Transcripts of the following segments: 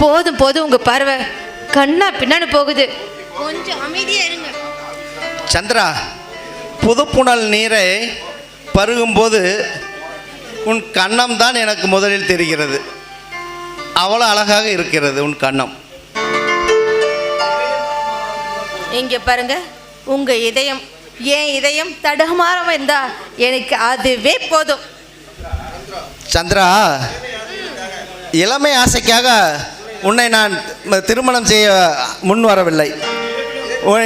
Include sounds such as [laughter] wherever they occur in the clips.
போதும் போதும் உங்க பார்வை. கண்ணா பின்னாடி போகுது. கொஞ்சம் அமைதியா இருங்க. சந்திரா புதுப்புணல் நீரை பருகும்போது உன் கன்னம் தான் எனக்கு முதலில் தெரிகிறது. அவ்வளோ அழகாக இருக்கிறது உன் கன்னம் இங்க பாருங்க உங்க இதயம் என் இதயம் தடுமாறாம இருந்தா எனக்கு அதுவே போதும். சந்திரா இளமை ஆசைக்காக உன்னை நான் திருமணம் செய்ய முன் வரவில்லை.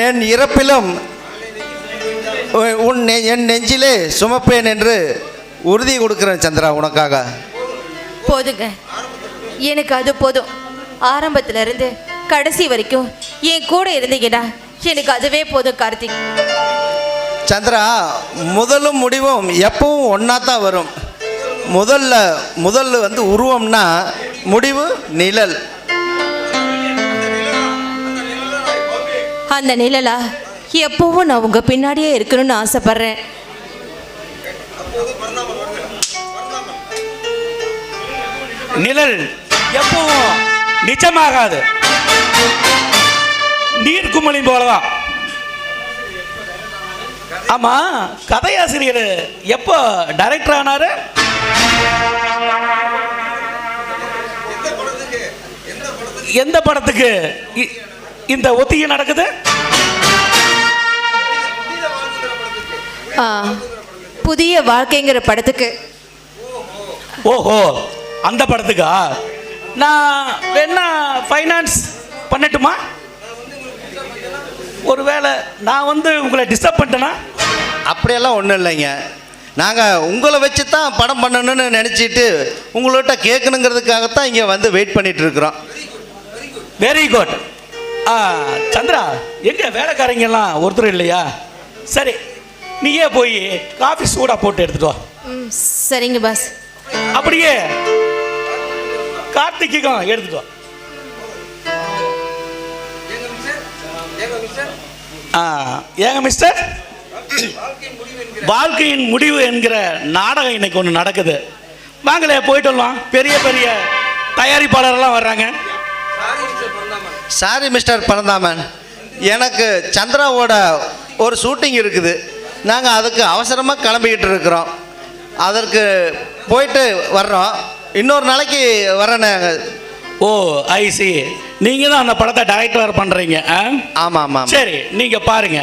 என் இறப்பிலும் உன் என் நெஞ்சிலே சுமப்பேன் என்று உறுதி கொடுக்கிறேன் சந்திரா உனக்காக. போதுங்க. எனக்கு அது போதும். ஆரம்பத்துல இருந்து கடைசி வரைக்கும் என் கூட இருந்தீங்கன்னா எனக்கு அதுவே போதும் கார்த்திக். சந்திரா முதலும் முடிவும் எப்பவும் ஒன்றா தான் வரும். முதல்ல முதல்ல வந்து உருவம்னா முடிவு நிழல். அந்த நிழலா? எப்பவும் நான் உங்க பின்னாடியே இருக்கணும்னு ஆசைப்படுறேன். நிழல் எப்பவும் நிஜமாகாது. நீர்க்குமலி போலதான். ஆமா கதையாசிரியர் எப்போ டைரக்டர் ஆனாரு? எந்த படத்துக்கு இ- இந்த ஒத்திகை நடக்குது? புதிய வாழ்க்கைங்கிற படத்துக்கு. ஓஹோ அந்த படத்துக்கா? நான் வேணா ஃபைனான்ஸ் பண்ணட்டுமா? ஒருவேளை நான் வந்து உங்களை டிஸ்டர்ப் பண்ணிட்டேனா? அப்படியெல்லாம் ஒன்றும் இல்லைங்க. நாங்கள் உங்களை வச்சு தான் படம் பண்ணணும்னு நினச்சிட்டு உங்கள்கிட்ட கேட்கணுங்கிறதுக்காகத்தான் இங்கே வந்து வெயிட் பண்ணிட்டு இருக்கிறோம். வெரி குட் ஆ சந்திரா எங்க வேலைக்காரங்க எல்லாம் ஒருத்தர் இல்லையா? சரி நீயே போய் காஃபி சூடா போட்டு எடுத்துட்டு வா. சரிங்க பாஸ் அப்படியே கார்த்திக்கும் எடுத்துட்டு வா. ஆ ஏங்க மிஸ்டர் வாழ்க்கையின் முடிவு என்கிற நாடகம் இன்னைக்கு ஒன்று நடக்குது. வாங்களே போயிட்டு வரலாம். பெரிய பெரிய தயாரிப்பாளரெல்லாம் வர்றாங்க. Sorry mister Paranthaman. எனக்கு சந்திராவோட ஒரு ஷூட்டிங் இருக்குது. நாங்கள் அதுக்கு அவசரமாக கிளம்பிக்கிட்டு இருக்கிறோம். அதற்கு போயிட்டு வர்றோம். இன்னொரு நாளைக்கு வரேன் நாங்கள் ஓ ஐ சி நீங்க தான் அந்த படத்தை டைரக்டர் பண்றீங்க ஆ? ஆமாம் ஆமாம் சரி நீங்க பாருங்க.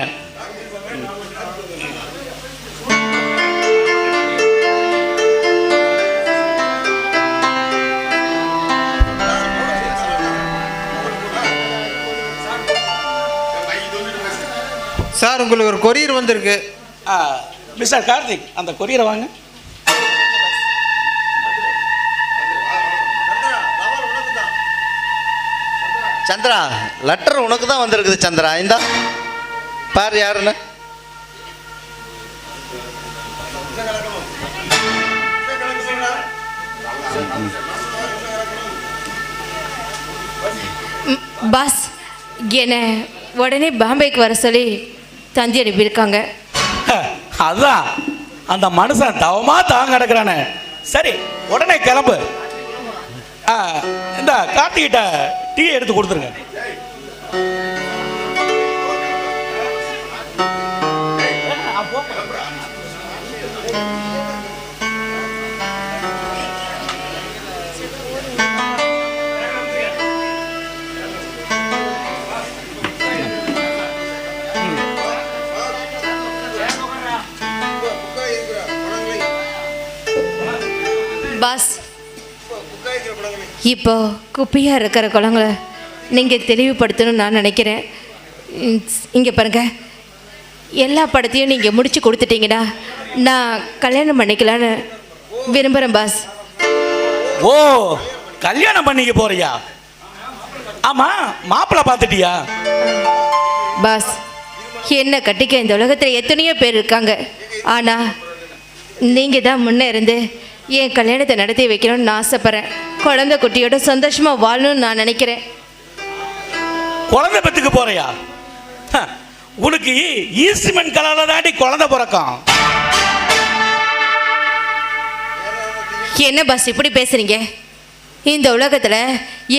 உங்களுக்கு ஒரு கொரியர் வந்திருக்கு. மிஸ்டர் கார்த்திக் அந்த கொரியரை வாங்க. சந்திரா லெட்டர் உனக்கு தான் வந்திருக்குது சந்திரா. இந்தா பார் யாருன்னு? பாஸ் என்னை உடனே பாம்பேக்கு வர சொல்லி தந்தி அனுப்பியிருக்காங்க அதுதான் அந்த மனுஷன் தவமா தாங்க கிடக்குறானே. சரி உடனே கிளம்பு. ஆ, இந்த கார்த்திகிட்ட டீ எடுத்து கொடுத்துருங்க. இப்போ குப்பையாக இருக்கிற குளங்களை நீங்கள் தெளிவுபடுத்தணும்னு நான் நினைக்கிறேன். இங்கே பாருங்க. எல்லா படத்தையும் நீங்கள் முடிச்சு கொடுத்துட்டீங்கடா நான் கல்யாணம் பண்ணிக்கலான்னு விரும்புகிறேன் பாஸ் ஓ கல்யாணம் பண்ணிக்க போறியா? ஆமா மாப்பிள்ளை பார்த்துட்டியா? பாஸ் என்ன கட்டிக்க இந்த உலகத்தில் எத்தனையோ பேர் இருக்காங்க. ஆனால் நீங்கள் தான் முன்னே இருந்து என் கல்யாணத்தை நடத்தி வைக்கணும்னு நான் ஆசைப்பட்றேன். குழந்தை குட்டியோட சந்தோஷமாக வாழணும்னு நான் நினைக்கிறேன். குழந்தை பெத்துக்கு போறியா? உனக்கு ஈஸ்ட்மெண்ட் கலர்ல தாண்டி குழந்தை பிறக்கும். என்ன பாஸ் இப்படி பேசுறீங்க? இந்த உலகத்துல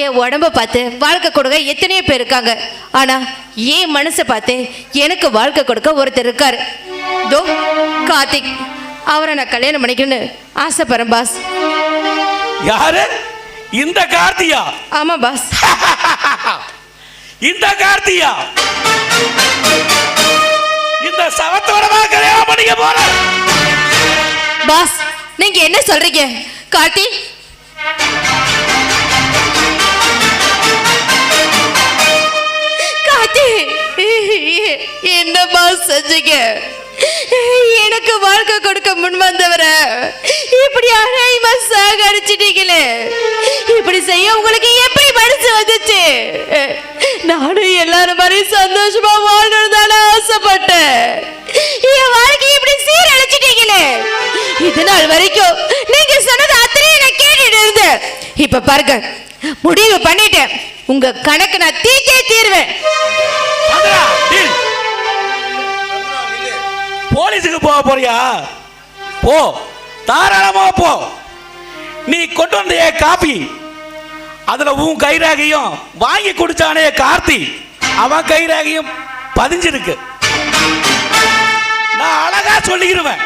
என் உடம்ப பார்த்து வாழ்க்கை கொடுக்க எத்தனையோ பேர் இருக்காங்க. ஆனா என் மனசை பார்த்து எனக்கு வாழ்க்கை கொடுக்க ஒருத்தர் இருக்காரு. தோ கார்த்திக். அவரை நான் கல்யாணம் பண்ணிக்கணும்னு ஆசைப்படுறேன் பாஸ் யாரு? இந்த கார்த்தியா? ஆமா பாஸ் இந்த கார்த்தியா? இந்த சவத்தோடமா கல்யாணம் பண்ணிக்க போற? பாஸ் நீங்க என்ன சொல்றீங்க? கார்த்தி? கார்த்தி என்ன பாஸ் செஞ்சீங்க? எனக்கு வாழ்க்கை கொடுக்க முன் வந்தவர. இப்படி அநியாயமா சாகடிச்சிட்டீங்களே. இப்படி செய்ய உங்களுக்கு எப்படி மனசு வந்துச்சு? நானும் எல்லாரும் மாதிரி சந்தோஷமா வாழணும் தானே ஆசைப்பட்டேன். என் வாழ்க்கையை இப்படி சீரழிச்சிட்டீங்களே. இது நாள் வரைக்கும் நீங்க சொன்னது அத்தனை நான் கேட்டுட்டு இருந்தேன். இப்ப பாருங்க முடிவு பண்ணிட்டேன். உங்க கணக்கு நான் தீக்கே தீர்வேன். போலீஸுக்கு போக போறியா? போ. தாராளமா போ. நீ கொண்டு வந்த காப்பி அதுல உன் கைரேகையும் வாங்கி குடிச்சானே கார்த்தி. அவன் கைரேகையும் பதிஞ்சிருக்கு. நான் அழகா சொல்லிக்கிருவேன்.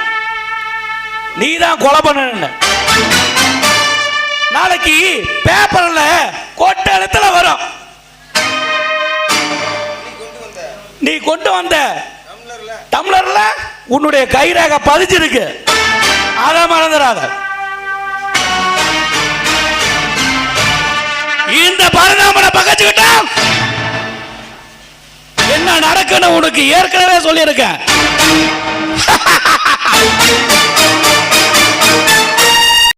நீ தான் கொலை பண்ண நாளைக்கு பேப்பர்ல கொட்ட எழுத்துல வரும். நீ கொண்டு வந்த. டம்ளர்ல? உன்னுடைய கைராக பதிச்சிருக்கு அத மறந்துடாத. இந்த பரிணாமனை பகச்சுக்கிட்டா? என்ன நடக்குன்னு உனக்கு ஏற்கனவே சொல்லியிருக்கேன். [laughs]